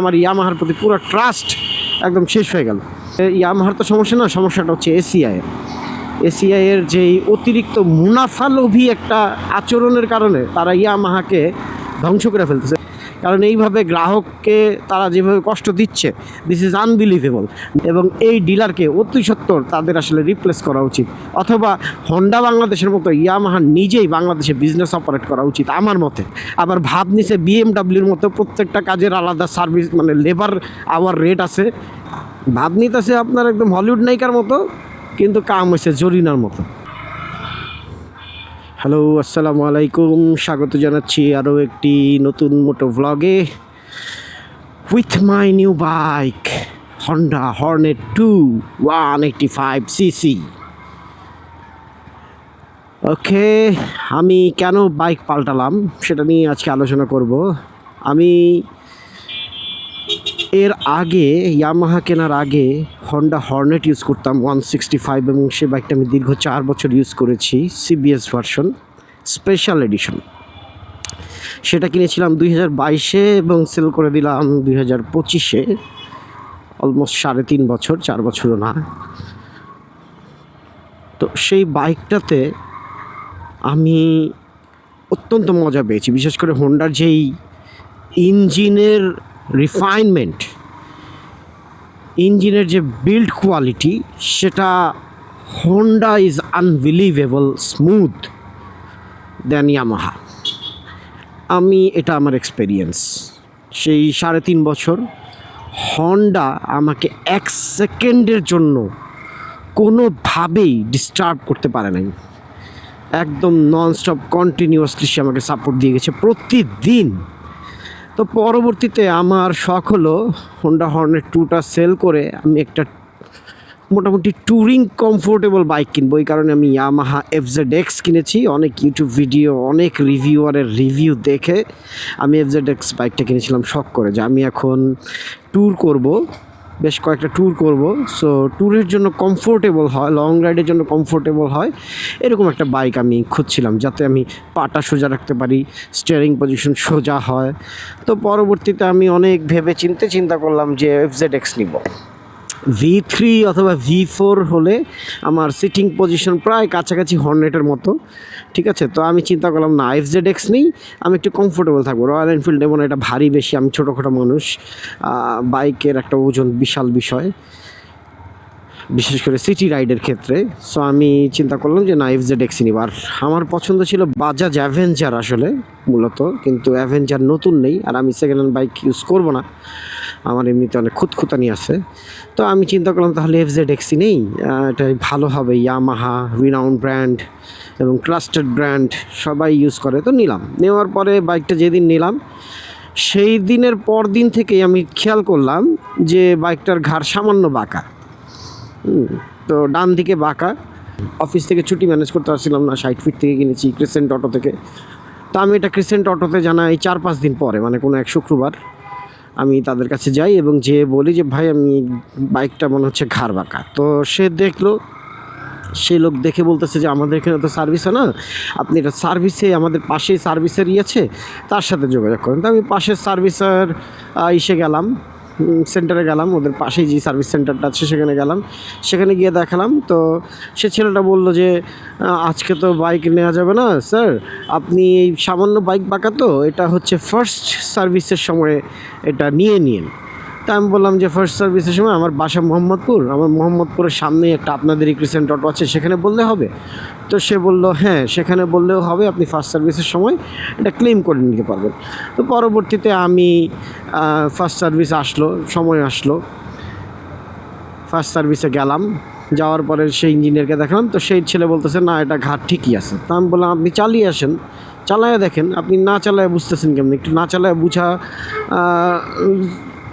আমার ইয়ামাহার প্রতি পুরো ট্রাস্ট একদম শেষ হয়ে গেল। ইয়ামাহার তো সমস্যা না, সমস্যাটা হচ্ছে এসিআইয়ের এসিআইয়ের যেই অতিরিক্ত মুনাফালোভী একটা আচরণের কারণে তারা ইয়ামাহাকে ধ্বংস করে ফেলতেছে। কারণ এইভাবে গ্রাহককে তারা যেভাবে কষ্ট দিচ্ছে দিস ইজ আনবিলিভেবল এবং এই ডিলারকে অতি সত্তর তাদের আসলে রিপ্লেস করা উচিত। অথবা হন্ডা বাংলাদেশের মতো ইয়ামাহা নিজেই বাংলাদেশে বিজনেস অপারেট করা উচিত আমার মতে। আবার ভাব নিছে বিএমডাব্লিউর মতো প্রত্যেকটা কাজের আলাদা সার্ভিস মানে লেবার আওয়ার রেট আছে। ভাব নিতেছে আপনার একদম হলিউড নায়িকার মতো, কিন্তু কাম হয়েছে জরিনার মতো। হ্যালো, আসসালামু আলাইকুম। স্বাগত জানাচ্ছি আরও একটি নতুন moto ভ্লগে with my new bike Honda Hornet two one eighty five CC okay আমি কেন বাইক পাল্টালাম সেটা নিয়ে আজকে আলোচনা করব। আমি এর আগে ইয়ামাহা কেনার আগে হন্ডা হর্নেট ইউজ করতাম ওয়ান সিক্সটি ফাইভ এবং সে বাইকটা আমি দীর্ঘ চার বছর ইউজ করেছি সিবিএস ভার্সন স্পেশাল এডিশন সেটা কিনেছিলাম দুই হাজার বাইশে এবং সেল করে দিলাম দুই হাজার পঁচিশে। অলমোস্ট সাড়ে তিন বছর, চার বছরও না। তো সেই বাইকটাতে আমি অত্যন্ত মজা পেয়েছি। বিশেষ করে হোন্ডার যেই ইঞ্জিনের রিফাইনমেন্ট ইঞ্জিনের যে বিল্ড কোয়ালিটি সেটা Honda is unbelievable smooth then Yamaha আমি এটা আমার এক্সপেরিয়েন্স সেই সাড়ে তিন বছর হন্ডা আমাকে এক সেকেন্ডের জন্য কোনোভাবেই ডিস্টার্ব করতে পারে নাই। একদম ননস্টপ কন্টিনিউয়াসলি সে আমাকে সাপোর্ট দিয়ে গেছে। প্রতিদিন তো পরবর্তীতে আমার শখ হলো হোন্ডা হর্নের টুটা সেল করে আমি একটা মোটামুটি ট্যুরিং কমফোর্টেবল বাইক কিনবো। এই কারণে আমি ইয়ামাহা এফজেড এক্স কিনেছি। অনেক ইউটিউব ভিডিও অনেক রিভিউয়ারের রিভিউ দেখে আমি এফজেড এক্স বাইকটা কিনেছিলাম শখ করে, যে আমি এখন ট্যুর করব। বেশ কয়েকটা ট্যুর করব। সো ট্যুরের জন্য কমফোর্টেবল হয় লং রাইডের জন্য কমফোর্টেবল হয়। এরকম একটা বাইক আমি খুঁজছিলাম, যাতে আমি পাটা সোজা রাখতে পারি স্টিয়ারিং পজিশন সোজা হয়। তো পরবর্তীতে আমি অনেক ভেবে চিনতে চিন্তা করলাম যে এফ জেড এক্স নিব। ভি থ্রি অথবা ভি ফোর হলে আমার সিটিং পজিশন প্রায় কাছাকাছি হর্নেটের মতো। ঠিক আছে? তো আমি চিন্তা করলাম, না এফ জেড এক্স নেই, আমি একটু কমফোর্টেবল থাকব। রয়্যাল এনফিল্ড এমন এটা ভারী বেশি, আমি ছোটোখাটো মানুষ বাইকের একটা ওজন বিশাল বিষয়। বিশেষ করে সিটি রাইডের ক্ষেত্রে। সো আমি চিন্তা করলাম যে, না এফ জেড এক্স নিব আর আমার পছন্দ ছিল বাজাজ অ্যাভেঞ্জার আসলে, মূলত। কিন্তু অ্যাভেঞ্জার নতুন নেই, আর আমি সেকেন্ড হ্যান্ড বাইক ইউজ করব না। আমার এমনিতে অনেক খুঁতখুতানি আছে। তো আমি চিন্তা করলাম তাহলে এফ জেড এক্সি নেই। এটাই ভালো হবে। ইয়ামাহা রিনাউন্ড ব্র্যান্ড এবং ট্রাস্টেড ব্র্যান্ড সবাই ইউজ করে। তো নিলাম। নেওয়ার পরে বাইকটা যেদিন নিলাম, সেই দিনের পর দিন থেকেই আমি খেয়াল করলাম যে বাইকটার ঘাড় সামান্য বাঁকা। তো ডান দিকে বাঁকা। অফিস থেকে ছুটি ম্যানেজ করতে পারছিলাম না। ষাট ফিট থেকে কিনেছি ক্রিসেন্ট অটো থেকে। তো আমি এটা ক্রিসেন্ট অটোতে জানাই চার পাঁচ দিন পরে মানে কোনো এক শুক্রবার। আমি তাদের কাছে যাই এবং যে বলি যে, ভাই, আমি বাইকটা মনে হচ্ছে ঘাড় বাঁকা। তো সে দেখল, সে লোক দেখে বলতেছে যে, আমাদের এখানে তো সার্ভিস হয় না। আপনি এটা সার্ভিসে আমাদের পাশেই সার্ভিসের ইয়েছে তার সাথে যোগাযোগ করেন। তো আমি পাশের সার্ভিসের ইসে গেলাম। সেন্টারে গেলাম, ওদের পাশেই যে সার্ভিস সেন্টারটা আছে সেখানে গেলাম। সেখানে গিয়ে দেখালাম, তো সে ছেলেটা বলল যে আজকে তো বাইক নেওয়া যাবে না স্যার আপনি এই সামান্য বাইক বাঁকা তো, এটা হচ্ছে ফার্স্ট সার্ভিসের সময় এটা নিয়ে নিন। তা আমি বললাম যে ফার্স্ট সার্ভিসের সময় আমার বাসা মোহাম্মদপুর। আমার মোহাম্মদপুরের সামনেই একটা আপনাদের রিক্রিসেন্ট অটো আছে, সেখানে বললে হবে। তো সে বলল হ্যাঁ সেখানে বললেও হবে, আপনি ফার্স্ট সার্ভিসের সময় এটা ক্লেম করে নিতে পারবেন। তো পরবর্তীতে আমি ফার্স্ট সার্ভিস আসলো, সময় আসলো। ফার্স্ট সার্ভিসে গেলাম, যাওয়ার পরে সেই ইঞ্জিনিয়ারকে দেখালাম, তো সেই ছেলে বলতেছে, না, এটা ঘাট ঠিকই আছে। তা আমি বললাম, আপনি চালিয়ে আসেন, চালায় দেখেন, আপনি না চালায় বুঝতেছেন কেমন? একটু না চালায় বুঝা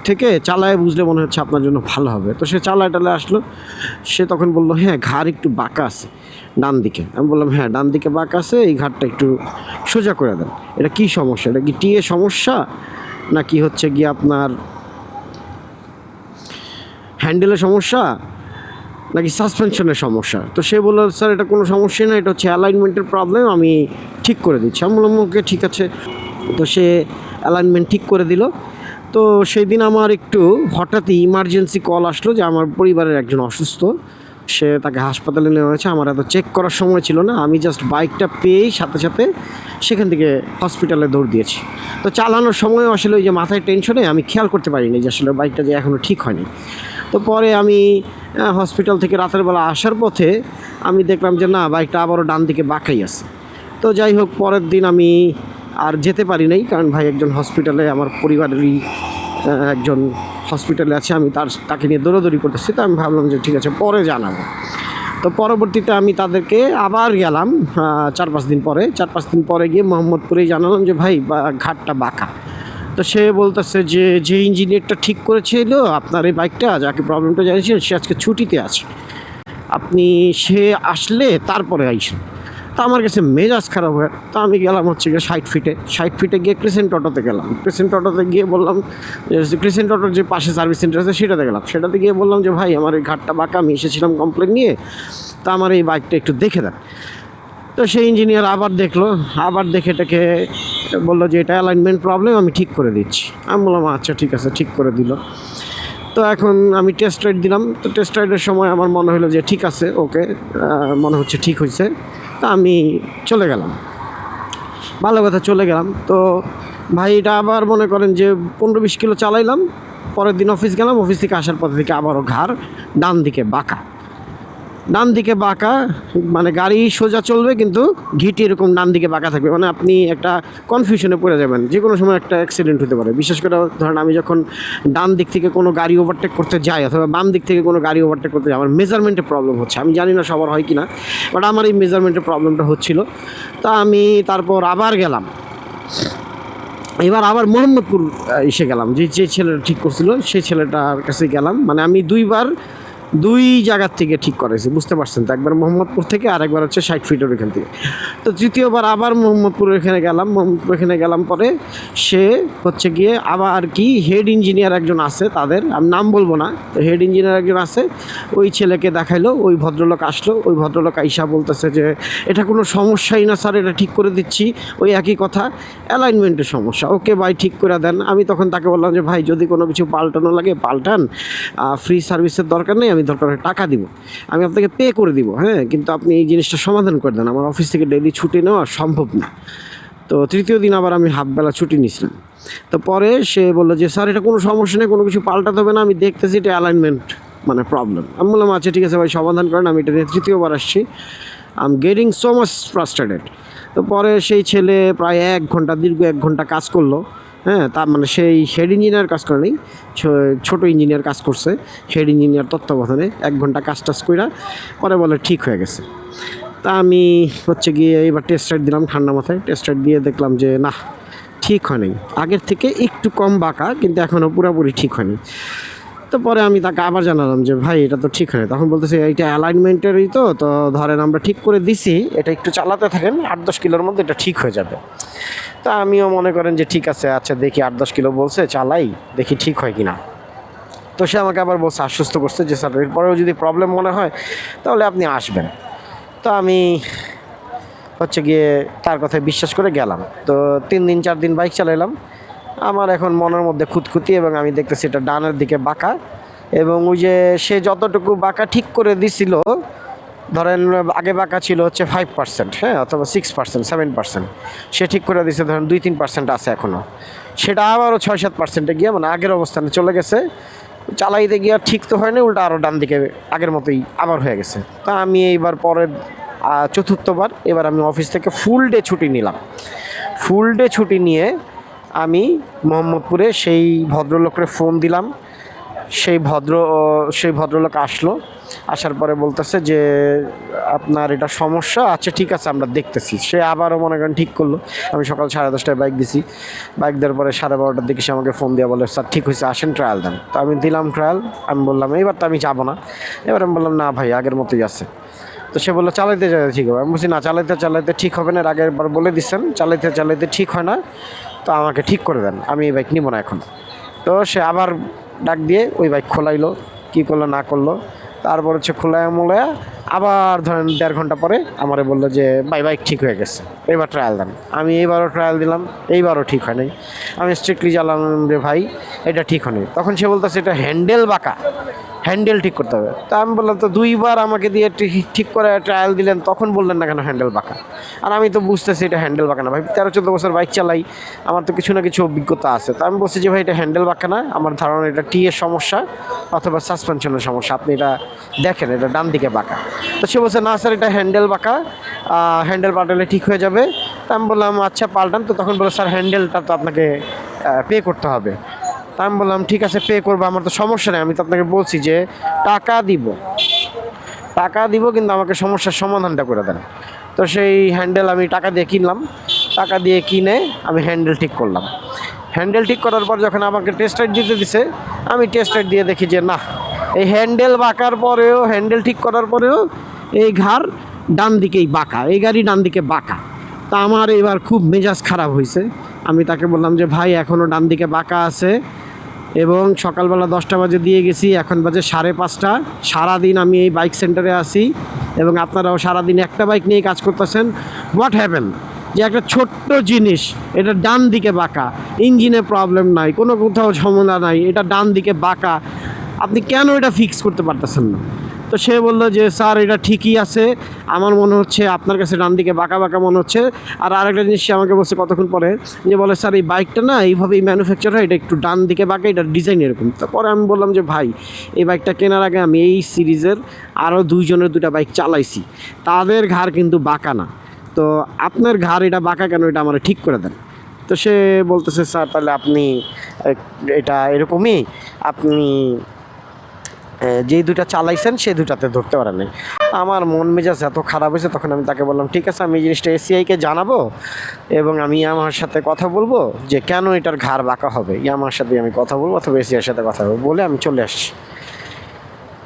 থেকে চালায় বুঝলে মনে হচ্ছে আপনার জন্য ভালো হবে। তো সে চালায় টালায় আসলো। সে তখন বলল হ্যাঁ ঘাড় একটু বাঁকা আছে, ডান দিকে। আমি বললাম হ্যাঁ ডান দিকে বাঁকা আছে, এই ঘাটটা একটু সোজা করে দেন। এটা কি সমস্যা? এটা কি টিএ সমস্যা? না কি হচ্ছে গিয়ে আপনার হ্যান্ডেলের সমস্যা? নাকি সাসপেনশনের সমস্যা? তো সে বলল, স্যার, এটা কোনো সমস্যা না এটা হচ্ছে অ্যালাইনমেন্টের প্রবলেম, আমি ঠিক করে দিচ্ছি। আমি বললাম, ওকে, ঠিক আছে। তো সে অ্যালাইনমেন্ট ঠিক করে দিল। তো সেই দিন আমার একটু হঠাৎই ইমার্জেন্সি কল আসলো যে আমার পরিবারের একজন অসুস্থ। সে তাকে হাসপাতালে নেওয়া হয়েছে। আমার এত চেক করার সময় ছিল না। আমি জাস্ট বাইকটা পেয়েই সাথে সাথে সেখান থেকে হসপিটালে দৌড় দিয়েছি। তো চালানোর সময় আসলে ওই যে মাথায় টেনশনে আমি খেয়াল করতে পারিনি যে আসলে বাইকটা যে এখনও ঠিক হয়নি। তো পরে আমি হসপিটাল থেকে রাতের বেলা আসার পথে আমি দেখলাম যে না বাইকটা আবারও ডান দিকে বাঁকাই আছে। তো যাই হোক, পরের দিন আমি আর যেতে পারি নাই, কারণ ভাই একজন হসপিটালে আমার পরিবারেরই একজন হসপিটালে আছে, আমি তার, তাকে নিয়ে দৌড়াদৌড়ি করতেছি, তো আমি ভাবলাম যে ঠিক আছে, পরে জানাব। তো পরবর্তীতে আমি তাদেরকে আবার গেলাম চার পাঁচ দিন পরে, চার পাঁচ দিন পরে গিয়ে মোহাম্মদপুরেই জানালাম যে, ভাই ঘাটটা বাঁকা। তো সে বলতেছে যে যে ইঞ্জিনিয়ারটা ঠিক করেছিল, আপনার এই বাইকটা যাকে প্রবলেমটা জানিয়েছিলেন সে আজকে ছুটিতে আছে। আপনি সে আসলে তারপরে আইসেন। তা আমার কাছে মেজাজ খারাপ হয় তা আমি গেলাম হচ্ছে গিয়ে ষাট ফিটে ষাট ফিটে গিয়ে ক্রিসেন্ট অটোতে গেলাম। ক্রিসেন্ট অটোতে গিয়ে বললাম যে ক্রিসেন্ট অটোর যে পাশে সার্ভিস সেন্টার আছে সেটাতে গেলাম। সেটাতে গিয়ে বললাম যে, ভাই, আমার এই ঘাটটা বাঁকা, আমি এসেছিলাম কমপ্লেন নিয়ে। তা আমার এই বাইকটা একটু দেখে দেন। তো সেই ইঞ্জিনিয়ার আবার দেখল। আবার দেখে এটাকে বলল যে, এটা অ্যালাইনমেন্ট প্রবলেম আমি ঠিক করে দিচ্ছি। আমি বললাম আচ্ছা ঠিক আছে, ঠিক করে দিল। তো এখন আমি টেস্ট রাইড দিলাম। তো টেস্ট রাইডের সময় আমার মনে হলো যে, ঠিক আছে ওকে মনে হচ্ছে ঠিক হয়েছে তা আমি চলে গেলাম। ভালো কথা, চলে গেলাম। তো ভাই এটা আবার মনে করেন যে পনেরো বিশ কিলো চালাইলাম, পরের দিন অফিস গেলাম অফিস থেকে আসার পর থেকে আবারও ঘাড় ডান দিকে বাঁকা। ডান দিকে বাঁকা মানে গাড়ি সোজা চলবে কিন্তু ঘিটি এরকম ডান দিকে বাঁকা থাকবে। মানে আপনি একটা কনফিউশনে পড়ে যাবেন। যে কোনো সময় একটা অ্যাক্সিডেন্ট হতে পারে। বিশেষ করে ধরেন আমি যখন ডান দিক থেকে কোনো গাড়ি ওভারটেক করতে যাই অথবা বাম দিক থেকে কোনো গাড়ি ওভারটেক করতে যাই, আমার মেজারমেন্টে প্রবলেম হচ্ছে। আমি জানি না সবার হয় কি না বাট আমার এই মেজারমেন্টের প্রবলেমটা হচ্ছিল। তা আমি তারপর আবার গেলাম। এবার আবার মোহাম্মদপুর এসে গেলাম। যে যে ছেলেটা ঠিক করছিল সেই ছেলেটার কাছে গেলাম। মানে আমি দুইবার দুই জায়গার থেকে ঠিক করেছি, বুঝতে পারছেন তো? একবার মোহাম্মদপুর থেকে আর একবার হচ্ছে ষাট ফিটের ওইখান থেকে। তো তৃতীয়বার আবার মোহাম্মদপুর এখানে গেলাম, মোহাম্মদপুর এখানে গেলাম পরে সে হচ্ছে গিয়ে আবার কি হেড ইঞ্জিনিয়ার একজন আছে তাদের, আমি নাম বলব না, তো হেড ইঞ্জিনিয়ার একজন আছে, ওই ছেলেকে দেখাইলো, ওই ভদ্রলোক আসলো, ওই ভদ্রলোক আইসা বলতেছে যে, এটা কোনো সমস্যাই না স্যার, এটা ঠিক করে দিচ্ছি, ওই একই কথা অ্যালাইনমেন্টের সমস্যা, ওকে ভাই ঠিক করে দেন। আমি তখন তাকে বললাম যে, ভাই, যদি কোনো কিছু পাল্টানো লাগে, পাল্টান ফ্রি সার্ভিসের দরকার নেই আমি দরকার টাকা দিব। আমি আপনাকে পে করে দিব হ্যাঁ? কিন্তু আপনি এই জিনিসটা সমাধান করে দেন। আমার অফিস থেকে ডেলি ছুটি নেওয়া সম্ভব না। তো তৃতীয় দিন আবার আমি হাফবেলা ছুটি নিয়েছিলাম। তো পরে সে বলল যে, স্যার, এটা কোনো সমস্যা নেই, কোনো কিছু পাল্টাতে হবে না। আমি দেখতেছি এটা অ্যালাইনমেন্ট মানে প্রবলেম আমি বললাম আচ্ছা ঠিক আছে ভাই, সমাধান করেন। আমি এটা নিয়ে তৃতীয়বার আসছি। I am getting so much frustrated তো পরে সেই ছেলে প্রায় এক ঘণ্টা, দীর্ঘ এক ঘণ্টা কাজ করল। হ্যাঁ তার মানে সেই হেড ইঞ্জিনিয়ার কাজ করে নেই। ছোট ইঞ্জিনিয়ার কাজ করছে। হেড ইঞ্জিনিয়ার তত্ত্বাবধানে এক ঘণ্টা কাজ টাজ কইরা পরে বলে ঠিক হয়ে গেছে। তা আমি হচ্ছে গিয়ে এবার টেস্ট রাইড দিলাম ঠান্ডা মাথায়। টেস্ট রাইড দিয়ে দেখলাম যে, না, ঠিক হয়নি আগের থেকে একটু কম বাঁকা, কিন্তু এখনও পুরোপুরি ঠিক হয়নি। তো পরে আমি তাকে আবার জানালাম যে, ভাই, এটা তো ঠিক হয়নি তখন বলতেছে, এইটা অ্যালাইনমেন্টেরই তো তো ধরেন আমরা ঠিক করে দিছি, এটা একটু চালাতে থাকেন, আট দশ কিলোর মধ্যে এটা ঠিক হয়ে যাবে। তা আমিও মনে করেন যে ঠিক আছে আচ্ছা দেখি আট দশ কিলো বলছে, চালাই, দেখি ঠিক হয় কি না তো সে আমাকে আবার বলছে, আশ্বস্ত করছে যে স্যার, এরপরেও যদি প্রবলেম মনে হয়, তাহলে আপনি আসবেন। তো আমি হচ্ছে গিয়ে তার কথায় বিশ্বাস করে গেলাম। তো তিন দিন, চার দিন বাইক চালাইলাম। আমার এখন মনের মধ্যে খুঁতখুতি এবং আমি দেখতেছি এটা ডানের দিকে বাঁকা। এবং ওই যে সে যতটুকু বাঁকা ঠিক করে দিছিল ধরেন, আগে বাঁকা ছিল হচ্ছে ফাইভ পার্সেন্ট হ্যাঁ অথবা সিক্স পার্সেন্ট সেভেন পার্সেন্ট সে ঠিক করে দিছে, ধরেন দুই তিন পার্সেন্ট আছে এখনও সেটা আবারও ছয় সাত পার্সেন্টে গিয়ে মানে আগের অবস্থানে চলে গেছে। চালাইতে গিয়ে ঠিক তো হয়নি, উল্টা আরও ডান দিকে আগের মতোই আবার হয়ে গেছে। তা আমি এইবার পরের চতুর্থবার, এবার আমি অফিস থেকে ফুল ডে ছুটি নিলাম। ফুল ডে ছুটি নিয়ে আমি মোহাম্মদপুরে সেই ভদ্রলোকের ফোন দিলাম। সেই ভদ্র সেই ভদ্রলোক আসলো। আসার পরে বলতেছে যে, আপনার এটা সমস্যা আচ্ছা ঠিক আছে, আমরা দেখতেছি। সে আবারও মনে করেন ঠিক করল। আমি সকাল সাড়ে দশটায় বাইক দিছি। বাইক দেওয়ার পরে সাড়ে বারোটার দিকে সে আমাকে ফোন দিয়ে বলে, স্যার, ঠিক হয়েছে, আসেন ট্রায়াল দেন। তো আমি দিলাম ট্রায়াল আমি বললাম, এইবার তো আমি যাব না। এবার আমি বললাম, না ভাই, আগের মতোই আছে। তো সে বলল, চালাইতে চালাইতে ঠিক হবে। আমি বলছি, না, চালাইতে চালাইতে ঠিক হবে না। আগের বার বলে দিচ্ছেন চালাইতে চালাইতে ঠিক হয় না, তো আমাকে ঠিক করে দেন, আমি এই বাইক নিব না এখন। তো সে আবার ডাক দিয়ে ওই বাইক খোলাইলো, কী করল, না করল। তারপর হচ্ছে খোলায় মোলায় আবার ধরেন দেড় ঘণ্টা পরে আমারে বলল যে বাই বাইক ঠিক হয়ে গেছে। এবার ট্রায়াল দেন। আমি এইবারও ট্রায়াল দিলাম, এইবারও ঠিক হয় নাই আমি স্ট্রিক্টলি জ্বালাম রে ভাই, এটা ঠিক হয়নি। তখন সে বলতেছে, এটা হ্যান্ডেল বাঁকা। হ্যান্ডেল ঠিক করতে হবে। তা আমি বললাম, তো দুইবার আমাকে দিয়ে ঠিক- করে ট্রায়াল দিলেন, তখন বললেন না কেন হ্যান্ডেল বাঁকা? আর আমি তো বুঝতেছি এটা হ্যান্ডেল বাঁকা না। ভাই, তেরো চোদ্দ বছর বাইক চালাই, আমার তো কিছু না কিছু অভিজ্ঞতা আছে। তো আমি বলছি যে, ভাই, এটা হ্যান্ডেল বাঁকা না। আমার ধারণা এটা টি এর সমস্যা অথবা সাসপেনশনের সমস্যা। আপনি এটা দেখেন, এটা ডান দিকে বাঁকা। তো সে বলছে, না স্যার, এটা হ্যান্ডেল বাঁকা। হ্যান্ডেল পাল্টালে ঠিক হয়ে যাবে। তা আমি বললাম আচ্ছা পাল্টান। তো তখন বলে স্যার, হ্যান্ডেলটা তো আপনাকে পে করতে হবে। তা আমি বললাম, ঠিক আছে পে করব, আমার তো সমস্যা নেই। আমি তো আপনাকে বলছি যে, টাকা দিব। টাকা দিব, কিন্তু আমাকে সমস্যার সমাধানটা করে দেন। তো সেই হ্যান্ডেল আমি টাকা দিয়ে কিনলাম। টাকা দিয়ে কিনে আমি হ্যান্ডেল ঠিক করলাম। হ্যান্ডেল ঠিক করার পর যখন আমাকে টেস্ট দিতে দিছে, আমি টেস্ট দিয়ে দেখি যে, না, এই হ্যান্ডেল বাঁকার পরেও হ্যান্ডেল ঠিক করার পরেও এই ঘাড় ডান দিকেই বাঁকা, এই গাড়ি ডান দিকে বাঁকা। তা আমার এবার খুব মেজাজ খারাপ হয়েছে আমি তাকে বললাম যে, ভাই এখনও ডান দিকে বাঁকা আছে। এবং সকালবেলা দশটা বাজে দিয়ে গেছি, এখন বাজে সাড়ে পাঁচটা। সারাদিন আমি এই বাইক সেন্টারে আসি এবং আপনারাও সারাদিন একটা বাইক নিয়ে কাজ করতেছেন। হোয়াট হ্যাপেন যে একটা ছোট্ট জিনিস, এটা ডান দিকে বাঁকা। ইঞ্জিনে প্রবলেম নাই, কোনো কোথাও ঝামেলা নাই, এটা ডান দিকে বাঁকা। আপনি কেন এটা ফিক্স করতে পারতেছেন না? তো সে বলল যে, স্যার, এটা ঠিকই আছে। আমার মনে হচ্ছে আপনার কাছে ডান দিকে বাঁকা বাঁকা মনে হচ্ছে। আর আরেকটা জিনিস সে আমাকে বলছে কতক্ষণ পরে, যে বলে, স্যার, এই বাইকটা না, এইভাবেই ম্যানুফ্যাকচার হয়, এটা একটু ডান দিকে বাঁকা, এটা ডিজাইন এরকম। তারপরে আমি বললাম যে, ভাই, এই বাইকটা কেনার আগে আমি এই সিরিজের আরও দুইজনের দুটা বাইক চালাইছি। তাদের ঘাড় কিন্তু বাঁকা না। তো আপনার ঘাড় এটা বাঁকা কেন, এটা আমার ঠিক করে দেন। তো সে বলতেছে, স্যার, তাহলে আপনি এটা এরকমই, আপনি যেই দুটা চালাইছেন, সেই দুটাতে ধরতে পারেন আমার মন মেজাজ এত খারাপ হয়েছে, তখন আমি তাকে বললাম, ঠিক আছে, আমি এই জিনিসটা এসিআইকে জানাব এবং আমি আমার সাথে কথা বলব যে কেন এটার ঘাড় বাঁকা হবে। ইয়ামার সাথে আমি কথা বলব অথবা এসিআর সাথে কথা বলব। বলে আমি চলে আসছি।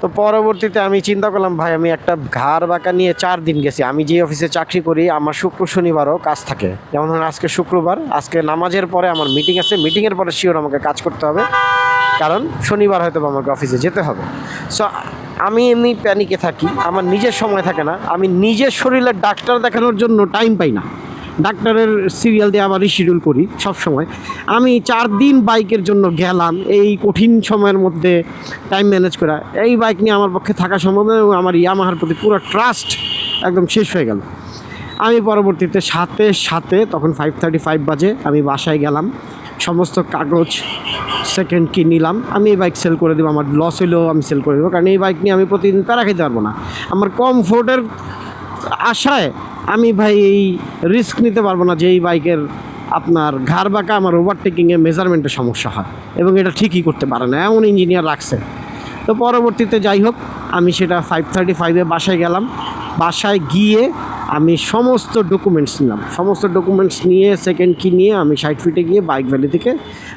তো পরবর্তীতে আমি চিন্তা করলাম, ভাই, আমি একটা ঘাড় বাঁকা নিয়ে চার দিন গেছি। আমি যে অফিসে চাকরি করি, আমার শুক্র শনিবারও কাজ থাকে। যেমন ধরুন, আজকে শুক্রবার, আজকে নামাজের পরে আমার মিটিং আছে। মিটিংয়ের পরে শিওর আমাকে কাজ করতে হবে। কারণ শনিবার হয়তো আমাকে অফিসে যেতে হবে। সো আমি এমনি প্যানিকে থাকি, আমার নিজের সময় থাকে না। আমি নিজের শরীরের ডাক্তার দেখানোর জন্য টাইম পাই না। ডাক্তারের সিরিয়াল দিয়ে আবার শিডিউল করি সব সময় আমি চার দিন বাইকের জন্য গেলাম, এই কঠিন সময়ের মধ্যে টাইম ম্যানেজ করা। এই বাইক নিয়ে আমার পক্ষে থাকা সম্ভব নয় এবং আমার ইয়ামাহার প্রতি পুরো ট্রাস্ট একদম শেষ হয়ে গেল। আমি পরবর্তীতে সাথে সাথে, তখন ফাইভ থার্টি ফাইভ বাজে, আমি বাসায় গেলাম। সমস্ত কাগজ সেকেন্ড কি নিলাম। আমি এই বাইক সেল করে দেবো, আমার লস হইলেও আমি সেল করে দেবো, কারণ এই বাইক নিয়ে আমি প্রতিদিন প্যারা খেতে পারব না। আমার কমফোর্টের আশায় আমি ভাই এই রিস্ক নিতে পারব না যে এই বাইকের আপনার ঘাড় বাঁকা, আমার ওভারটেকিংয়ে মেজারমেন্টের সমস্যা হয়। এবং এটা ঠিকই করতে পারে না, এমন ইঞ্জিনিয়ার রাখছে। তো পরবর্তীতে যাই হোক, আমি সেটা ফাইভ থার্টি ফাইভে বাসায় গেলাম। বাসায় গিয়ে আমি সমস্ত ডকুমেন্টস নিলাম। সমস্ত ডকুমেন্টস নিয়ে সেকেন্ড কি নিয়ে আমি সাইড ফিটে গিয়ে বাইক ভ্যালি থেকে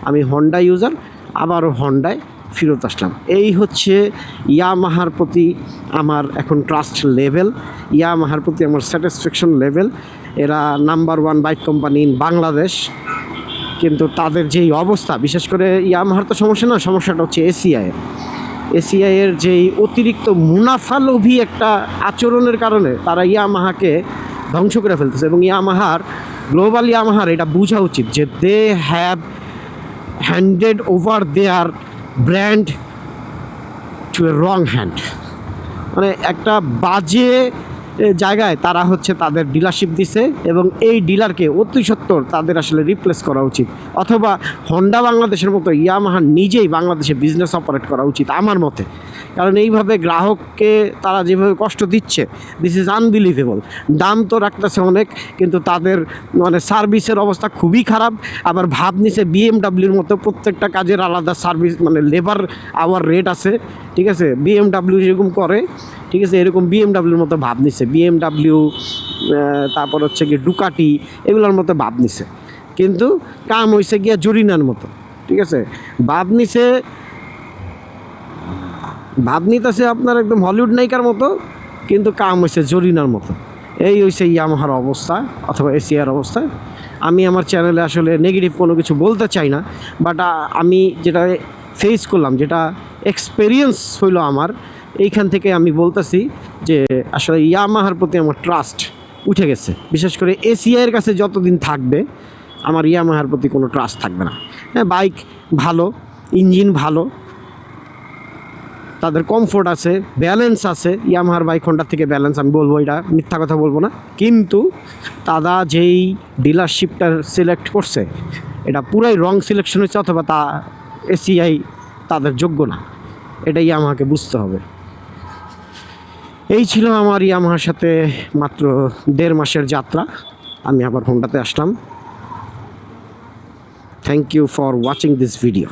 আমি হন্ডা ইউজার আবারও হন্ডায় ফেরত আসলাম। এই হচ্ছে ইয়ামাহার প্রতি আমার এখন ট্রাস্ট লেভেল ইয়ামাহার প্রতি আমার স্যাটিসফ্যাকশন লেভেল এরা number one bike company in Bangladesh কিন্তু তাদের যেই অবস্থা, বিশেষ করে ইয়ামাহার তো সমস্যা না, সমস্যাটা হচ্ছে এসিআই এসিআইয়ের যেই অতিরিক্ত মুনাফালোভী একটা আচরণের কারণে তারা ইয়ামাহাকে ধ্বংস করে ফেলতেছে, এবং ইয়ামাহার গ্লোবাল ইয়ামাহার এটা বোঝা উচিত যে they have handed over their brand to a wrong hand মানে একটা বাজে জায়গায় তারা হচ্ছে তাদের ডিলারশিপ দিছে এবং এই ডিলারকে অতি সত্তর তাদের আসলে রিপ্লেস করা উচিত। অথবা হন্ডা বাংলাদেশের মতো ইয়ামাহা নিজেই বাংলাদেশে বিজনেস অপারেট করা উচিত আমার মতে। কারণ এইভাবে গ্রাহককে তারা যেভাবে কষ্ট দিচ্ছে দিস ইজ আনবিলিভেবল দাম তো রাখতেছে অনেক, কিন্তু তাদের মানে সার্ভিসের অবস্থা খুবই খারাপ। আবার ভাব নিছে বিএমডাব্লিউর মতো প্রত্যেকটা কাজের আলাদা সার্ভিস মানে লেবার আওয়ার রেট আছে, ঠিক আছে? বিএমডাব্লিউ যেরকম করে, ঠিক আছে? এরকম বিএমডাব্লিউর মতো ভাব নিছে। বিএমডাব্লিউ তারপর হচ্ছে গিয়ে ডুকাটি এগুলোর মতো ভাব নিছে। কিন্তু কাম হয়েছে গিয়া জরিনার মতো, ঠিক আছে? ভাব নিছে ভাব নিতেছে আপনার একদম হলিউড নায়িকার মতো, কিন্তু কাম হয়েছে জরিনার মতো। এই হয়েছে ইয়ামাহার অবস্থা অথবা এশিয়ার অবস্থা। আমি আমার চ্যানেলে আসলে নেগেটিভ কোনো কিছু বলতে চাই না বাট আমি যেটা ফেস করলাম, যেটা এক্সপেরিয়েন্স হইল আমার, এইখান থেকে আমি বলতেছি যে আসলে ইয়ামাহার প্রতি আমার ট্রাস্ট উঠে গেছে। বিশেষ করে এসিআইয়ের কাছে যতদিন থাকবে, আমার ইয়ামাহার প্রতি কোনো ট্রাস্ট থাকবে না। হ্যাঁ বাইক ভালো ইঞ্জিন ভালো তাদের কমফোর্ট আছে ব্যালেন্স আছে। ইয়ামাহার বাইক হোন্ডার থেকে ব্যালেন্স আমি বলব, এটা মিথ্যা কথা বলব না। কিন্তু তারা যেই ডিলারশিপটা সিলেক্ট করছে, এটা পুরাই রং সিলেকশন হচ্ছে অথবা তা এসিআই তাদের যোগ্য না। এটাই আমাকে বুঝতে হবে। এই ছিল আমার ইয়ামাহার সাথে মাত্র দেড় মাসের যাত্রা। আমি আবার হোন্ডাতে আসলাম। Thank you for watching this video